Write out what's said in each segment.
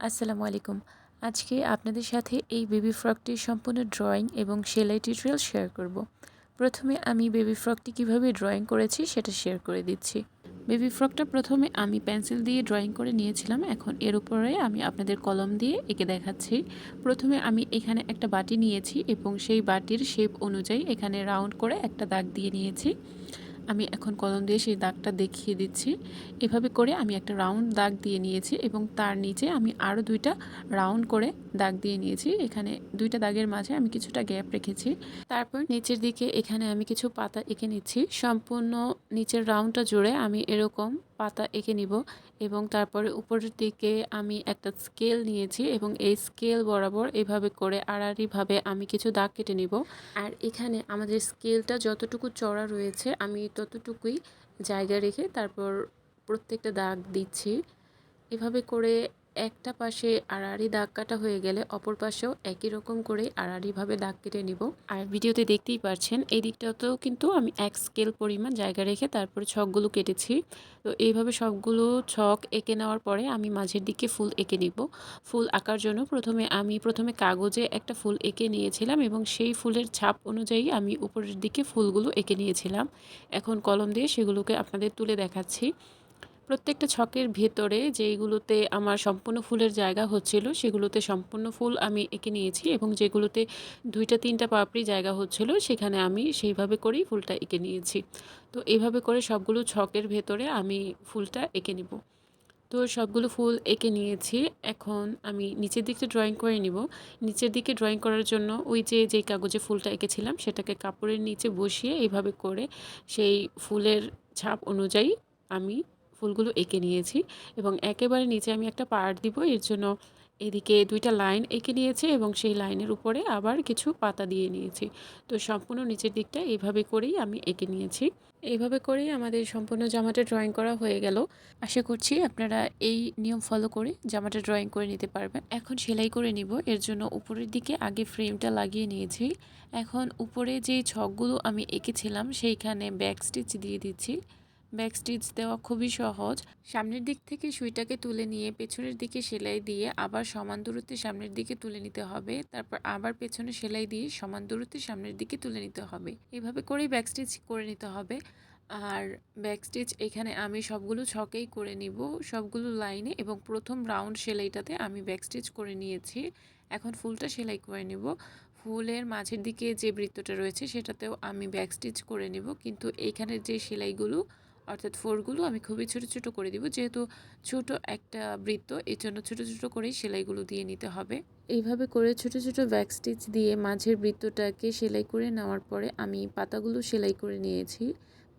আসসালামু আলাইকুম। আজকে আপনাদের সাথে এই বেবি ফ্রকটির সম্পূর্ণ ড্রয়িং এবং সেলাই টিউটোরিয়াল শেয়ার করব। প্রথমে আমি বেবি ফ্রকটি কীভাবে ড্রয়িং করেছি সেটা শেয়ার করে দিচ্ছি। বেবি ফ্রকটা প্রথমে আমি পেন্সিল দিয়ে ড্রয়িং করে নিয়েছিলাম। এখন এর উপরে আমি আপনাদের কলম দিয়ে এঁকে দেখাচ্ছি। প্রথমে আমি এখানে একটা বাটি নিয়েছি এবং সেই বাটির শেপ অনুযায়ী এখানে রাউন্ড করে একটা দাগ দিয়ে নিয়েছি। আমি এখন কলম দিয়ে সেই দাগটা দেখিয়ে দিচ্ছি। এভাবে করে আমি একটা রাউন্ড দাগ দিয়ে নিয়েছি এবং তার নিচে আমি আরও দুইটা রাউন্ড করে দাগ দিয়ে নিয়েছি। এখানে দুইটা দাগের মাঝে আমি কিছুটা গ্যাপ রেখেছি। তারপর নিচের দিকে এখানে আমি কিছু পাতা এঁকে নিচ্ছি। সম্পূর্ণ নিচের রাউন্ডটা জুড়ে আমি এরকম পাতা এঁকে নিব এবং তারপরে উপরের দিকে আমি একটা স্কেল নিয়েছি এবং এই স্কেল বরাবর এভাবে করে আড়াআড়িভাবে আমি কিছু দাগ কেটে নিব। আর এখানে আমাদের স্কেলটা যতটুকু চড়া রয়েছে, আমি ততটুকুই জায়গা রেখে তারপর প্রত্যেকটা দাগ দিচ্ছি। এভাবে করে একটা পাশে আড়াআড়ি দাগ কাটা হয়ে গেলে অপর পাশেও একই রকম করে আড়াআড়িভাবে দাগ কেটে নিব। আর ভিডিওতে দেখতেই পারছেন, এই দিকটাতেও কিন্তু আমি এক স্কেল পরিমাণ জায়গা রেখে তারপরে ছকগুলো কেটেছি। তো এইভাবে সবগুলো ছক এঁকে নেওয়ার পরে আমি মাঝের দিকে ফুল এঁকে নিব। ফুল আঁকার জন্য প্রথমে আমি প্রথমে কাগজে একটা ফুল এঁকে নিয়েছিলাম এবং সেই ফুলের ছাপ অনুযায়ী আমি উপরের দিকে ফুলগুলো এঁকে নিয়েছিলাম। এখন কলম দিয়ে সেগুলোকে আপনাদের তুলে দেখাচ্ছি। প্রত্যেকটা ছকের ভেতরে যেইগুলোতে আমার সম্পূর্ণ ফুলের জায়গা হচ্ছিল, সেগুলোতে সম্পূর্ণ ফুল আমি এঁকে নিয়েছি এবং যেগুলোতে দুইটা, তিনটা পাপড়ি জায়গা হচ্ছিল, সেখানে আমি সেইভাবে করেই ফুলটা এঁকে নিয়েছি। তো এইভাবে করে সবগুলো ছকের ভেতরে আমি ফুলটা এঁকে নিব। তো সবগুলো ফুল এঁকে নিয়েছি, এখন আমি নিচের দিকটা ড্রয়িং করে নিব। নিচের দিকে ড্রয়িং করার জন্য ওই যে যেই কাগজে ফুলটা এঁকেছিলাম, সেটাকে কাপড়ের নিচে বসিয়ে এইভাবে করে সেই ফুলের ছাপ অনুযায়ী আমি ফুলগুলো এঁকে নিয়েছি এবং একেবারে নিচে আমি একটা পার্ট দিব। এর জন্য এদিকে দুইটা লাইন এঁকে নিয়েছি এবং সেই লাইনের উপরে আবার কিছু পাতা দিয়ে নিয়েছি। তো সম্পূর্ণ নিচের দিকটা এইভাবে করেই আমি এঁকে নিয়েছি। এইভাবে করেই আমাদের সম্পূর্ণ জামাটা ড্রয়িং করা হয়ে গেল। আশা করছি আপনারা এই নিয়ম ফলো করে জামাটা ড্রয়িং করে নিতে পারবেন। এখন সেলাই করে নিব। এর জন্য উপরের দিকে আগে ফ্রেমটা লাগিয়ে নিয়েছি। এখন উপরে যে ছকগুলো আমি এঁকেছিলাম সেইখানে ব্যাক স্টিচ দিয়ে দিচ্ছি। ব্যাক স্টিচ দেওয়া খুবই সহজ। সামনের দিক থেকে সুইটাকে তুলে নিয়ে পেছনের দিকে সেলাই দিয়ে আবার সমান দূরত্বে সামনের দিকে তুলে নিতে হবে। তারপর আবার পেছনে সেলাই দিয়ে সমান দূরত্বে সামনের দিকে তুলে নিতে হবে। এভাবে করেই ব্যাক স্টিচ করে নিতে হবে। আর ব্যাক স্টিচ এখানে আমি সবগুলো ছকেই করে নিব। সবগুলো লাইনে এবং প্রথম রাউন্ড সেলাইটাতে আমি ব্যাক স্টিচ করে নিয়েছি। এখন ফুলটা সেলাই করে নিব। ফুলের মাঝের দিকে যে বৃত্তটা রয়েছে সেটাতেও আমি ব্যাক স্টিচ করে নিব। কিন্তু এইখানের যে সেলাইগুলো অর্থাৎ ফোরগুলো আমি খুবই ছোট ছোট করে দিব। যেহেতু ছোট একটা বৃত্ত এর জন্য ছোট ছোট করেই সেলাইগুলো দিয়ে নিতে হবে। এইভাবে করে ছোট ছোট ব্যাক স্টিচ দিয়ে মাঝের বৃত্তটাকে সেলাই করে নেওয়ার পরে আমি পাতাগুলো সেলাই করে নিয়েছি।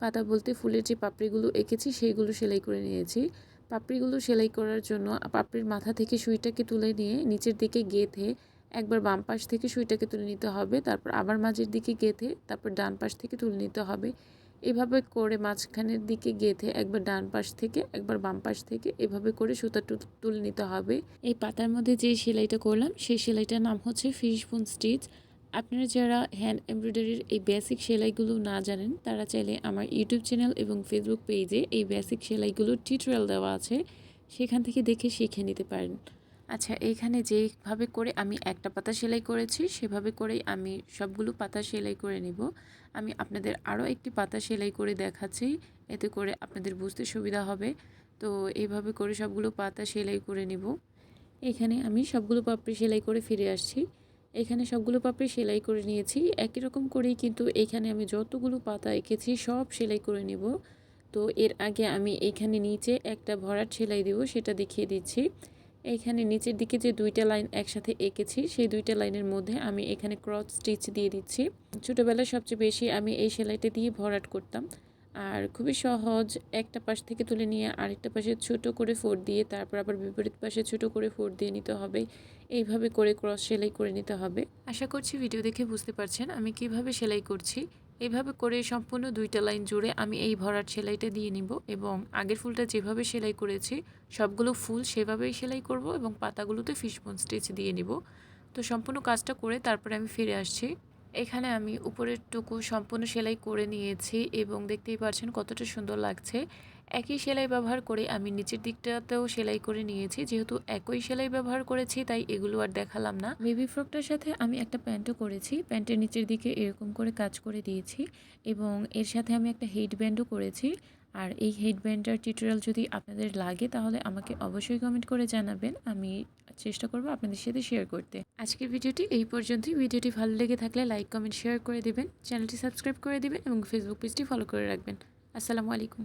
পাতা বলতে ফুলের যে পাপড়িগুলো এঁকেছি, সেইগুলো সেলাই করে নিয়েছি। পাপড়িগুলো সেলাই করার জন্য পাপড়ির মাথা থেকে সুইটাকে তুলে নিয়ে নিচের দিকে গেঁথে একবার বাম পাশ থেকে সুইটাকে তুলে নিতে হবে। তারপর আবার মাঝের দিকে গেঁথে তারপর ডান পাশ থেকে তুলে নিতে হবে। এভাবে করে মাঝখানের দিকে গেঁথে একবার ডান পাশ থেকে, একবার বাম পাশ থেকে এভাবে করে সুতা তুলে নিতে হবে। এই পাতার মধ্যে যে সেলাইটা করলাম, সেই সেলাইটার নাম হচ্ছে ফিশ বোন স্টিচ। আপনারা যারা হ্যান্ড এমব্রয়ডারির এই বেসিক সেলাইগুলো না জানেন, তারা চাইলে আমার ইউটিউব চ্যানেল এবং ফেসবুক পেজে এই বেসিক সেলাইগুলোর টিউটোরিয়াল দেওয়া আছে, সেখান থেকে দেখে শিখে নিতে পারেন। আচ্ছা এইখানে যেইভাবে করে আমি একটা পাতা সেলাই করেছি, সেভাবে করেই আমি সবগুলো পাতা সেলাই করে নিব। আমি আপনাদের আরও একটি পাতা সেলাই করে দেখাচ্ছি, এতে করে আপনাদের বুঝতে সুবিধা হবে। তো এইভাবে করে সবগুলো পাতা সেলাই করে নিব। এখানে আমি সবগুলো পাপড়ি সেলাই করে ফিরে আসছি। এখানে সবগুলো পাপড়ি সেলাই করে নিয়েছি। একই রকম করেই কিন্তু এখানে আমি যতগুলো পাতা এঁকেছি, সব সেলাই করে নিব। তো এর আগে আমি এখানে নিচে একটা ভরাট সেলাই দেব, সেটা দেখিয়ে দিচ্ছি। এইখানে নিচের দিকে যে দুইটা লাইন একসাথে এঁকেছি, সেই দুইটা লাইনের মধ্যে আমি এখানে ক্রস স্টিচ দিয়ে দিচ্ছি। ছোটোবেলায় সবচেয়ে বেশি আমি এই সেলাইটা দিয়ে ভরাট করতাম। আর খুবই সহজ, একটা পাশ থেকে তুলে নিয়ে আরেকটা পাশে ছোট করে ফোর দিয়ে, তারপর আবার বিপরীত পাশে ছোট করে ফোর দিয়ে নিতে হবে। এইভাবে করে ক্রস সেলাই করে নিতে হবে। আশা করছি ভিডিও দেখে বুঝতে পারছেন আমি কীভাবে সেলাই করছি। এভাবে করে সম্পূর্ণ দুইটা লাইন জুড়ে আমি এই ভরার সেলাইটা দিয়ে নিব এবং আগের ফুলটা যেভাবে সেলাই করেছি, সবগুলো ফুল সেভাবেই সেলাই করব এবং পাতাগুলোতে ফিশবোন স্টিচ দিয়ে নিব। তো সম্পূর্ণ কাজটা করে তারপরে আমি ফিরে আসছি। এখানে আমি উপরের টুকু সম্পূর্ণ সেলাই করে নিয়েছি এবং দেখতেই পাচ্ছেন কতটা সুন্দর লাগছে। একই সেলাই ব্যবহার করে আমি নিচের দিকটাতেও সেলাই করে নিয়েছি। যেহেতু একই সেলাই ব্যবহার করেছি, তাই এগুলো আর দেখালাম না। বেবি ফ্রকটার সাথে আমি একটা প্যান্টও করেছি। প্যান্টের নিচের দিকে এরকম করে কাজ করে দিয়েছি এবং এর সাথে আমি একটা হেড ব্যান্ডও করেছি। আর এই হেড ব্যান্ডটার টিউটোরিয়াল যদি আপনাদের লাগে, তাহলে আমাকে অবশ্যই কমেন্ট করে জানাবেন। আমি চেষ্টা করব আপনাদের সাথে শেয়ার করতে। আজকের ভিডিওটি এই পর্যন্তই। ভিডিওটি ভালো লেগে থাকলে লাইক কমেন্ট শেয়ার করে দেবেন। চ্যানেলটি সাবস্ক্রাইব করে দেবেন এবং ফেসবুক পেজটি ফলো করে রাখবেন। আসসালামু আলাইকুম।